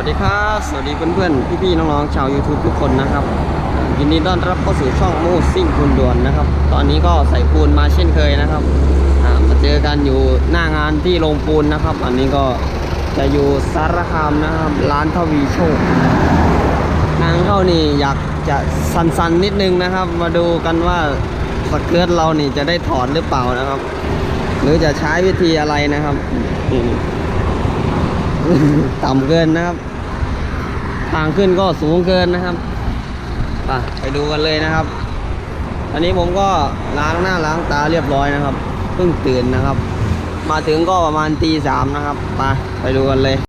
วัสดีครับ สวัสดีเพื่อนๆ พี่ๆ น้องๆ ชาว YouTube ทุกคนนะครับ ยินดีต้อนรับเข้าสู่ช่องมูซิ่งคูนด่วนนะครับ ตอนนี้ก็ใส่ปูนมาเช่นเคยนะครับมาเจอกันอยู่หน้างานที่โรงปูนนะครับ อันนี้ก็จะอยู่สารคามนะครับ ร้านทวีโชคทางเข้านี่อยากจะสันๆ นิดนึงนะครับ มาดูกันว่าสเกิร์ตเรานี่จะได้ถอดหรือเปล่านะครับ หรือจะใช้วิธีอะไรนะครับ ต่ำเกินนะครับ ทางขึ้นก็สูงเกินนะครับไปไปดูกันเลยนะครับ อันนี้ผมก็ล้างหน้าล้างตาเรียบร้อยนะครับ เพิ่งตื่นนะครับ มาถึงก็ประมาณตีสามนะครับไปไปดูกันเลย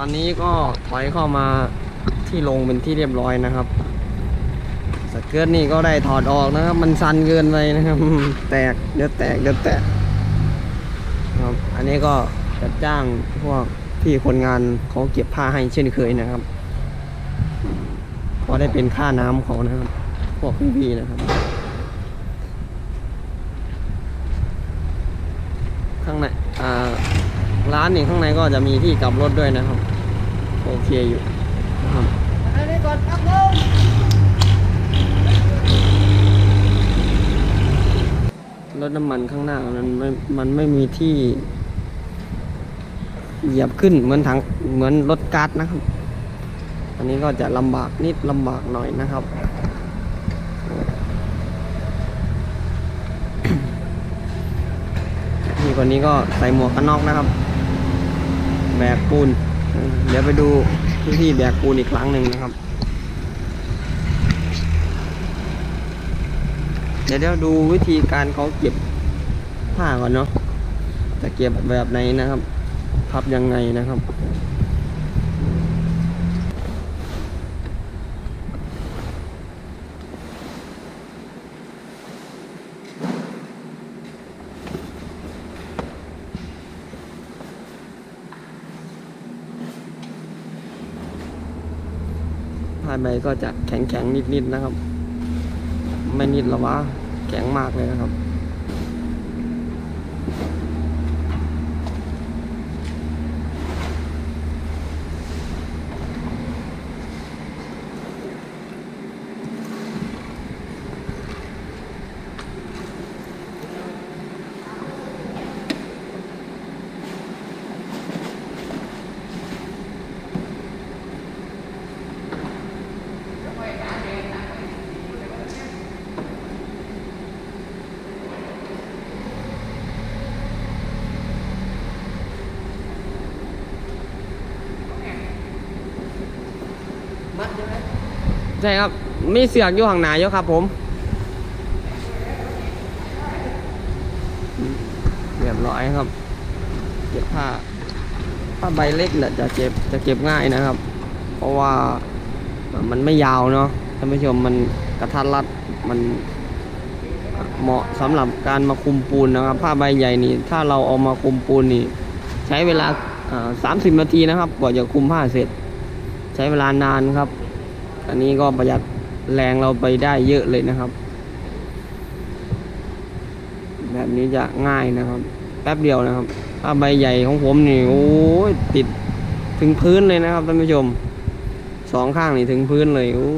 อนนี้ก็ถอยเข้ามาที่ลงเป็นที่เรียบร้อยนะครับสเกิร์ตนี่ก็ได้ถอดออกนะครับ มันชันเกินไปนะครับ แตกเดี๋ยวแตกเดี๋ยวแตกครับอันนี้ก็จะจ้างพวกพี่คนงานเขาเก็บผ้าให้เช่นเคยนะครับก็ได้เป็นค่าน้ำเขานะครับพวกพี่ๆนะครับ ข้างในอ่า ร้านนี่ข้างในก็จะมีที่กลับรถด้วยนะครับ โอเคอยู่นะครับรถน้ำมันข้างหน้ามันไม่มันไม่มีที่ เหยียบขึ้นเหมือนถังเหมือนรถก๊าร์ดนะครับ อันนี้ก็จะลำบากนิดลำบากหน่อยนะครับพี่คนนี้ก็ใส่หมวกกันน็อกนะครับ แบกปูน เดี๋ยวไปดูพี่แบกปูนอีกครั้งหนึ่งนะครับ เดี๋ยวเดี๋ยวดูวิธีการเขาเก็บผ้าก่อนเนาะจะเก็บแบบไหนนะครับ พับยังไงนะครับ ผ้าใบก็จะแข็งๆนิดๆนะครับ ไม่นิดหรอวะแข็งมากเลยนะครับ ใช่ครับมีเสือกอยู่ข้างหน้าเยอะครับ ผมเรียบร้อยครับ เก็บผ้าผ้าใบเล็กเนี่ยจะเก็บจะเก็บง่ายนะครับ เพราะว่ามันไม่ยาวเนาะท่านผู้ชมมันกระทัดรัดมันเหมาะสำหรับการมาคุมปูนนะครับ ผ้าใบใหญ่นี่ถ้าเราเอามาคุมปูนนี่ ใช้เวลาสามสิบนาทีนะครับกว่าจะคุมผ้าเสร็จ ใช้เวลานานครับ อันนี้ก็ประหยัดแรงเราไปได้เยอะเลยนะครับ แบบนี้จะง่ายนะครับ แป๊บเดียวนะครับ ถ้าใบใหญ่ของผมนี่โอ้ยติดถึงพื้นเลยนะครับท่านผู้ชมสองข้างนี่ถึงพื้นเลยโอ้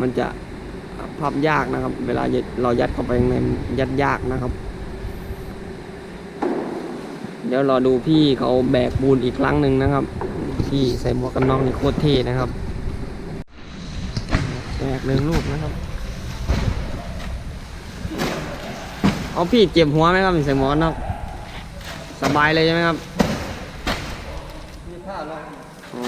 มันจะพับยากนะครับ เวลาเรายัดเข้าไปในมันยัดยากนะครับ เดี๋ยวรอดูพี่เขาแบกบูนอีกครั้งหนึ่งนะครับ ที่ใส่หมวกกันน็อกนี่โคตรเท่นะครับ แบกเรื่งลูกนะครับเอาพี่เจ็บหัวไหมครับใส่หมวกกันน็อกสบายเลยใช่ไหมครับมีผ้าลองโอ้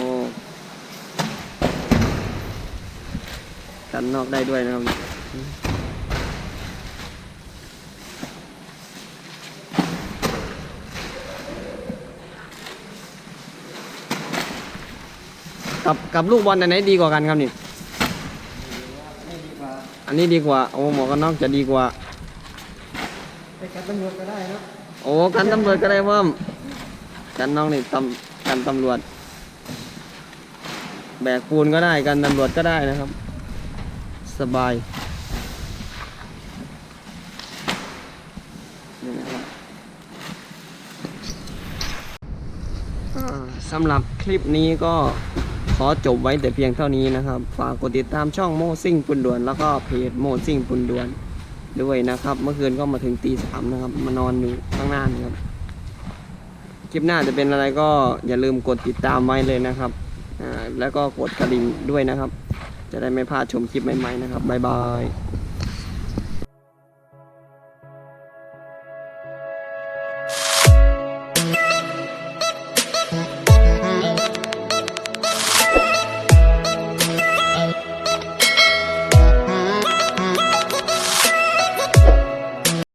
กันนอกได้ด้วยนะครับกับกับลูกบอลอันไหนดีกว่ากันครับนี่ อันนี้ดีกว่า โอ้หมวกกันน็อกจะดีกว่าไปกันตำรวจก็ได้เนอะโอ้กันตำรวจก็ได้เพิ่มกันน้องนี่ตำกันตำรวจ แบกปูนก็ได้กันตำรวจก็ได้นะครับ สบายนี่นะครับอ่าสำหรับคลิปนี้ก็ข อจบไว้แต่เพียงเท่านี้นะครับ ฝากกดติดตามช่องโมซิ่งปุนด่วน แล้วก็เพจโมซิ่งปุนด่วนด้วยนะครับ เมื่อคืนก็มาถึงตีสามนะครับ มานอนอยู่ข้างหน้านี่ครับ คลิปหน้าจะเป็นอะไรก็อย่าลืมกดติดตามไว้เลยนะครับ แล้วก็กดกระดิ่งด้วยนะครับ จะได้ไม่พลาดชมคลิปใหม่ๆนะครับบ๊ายบาย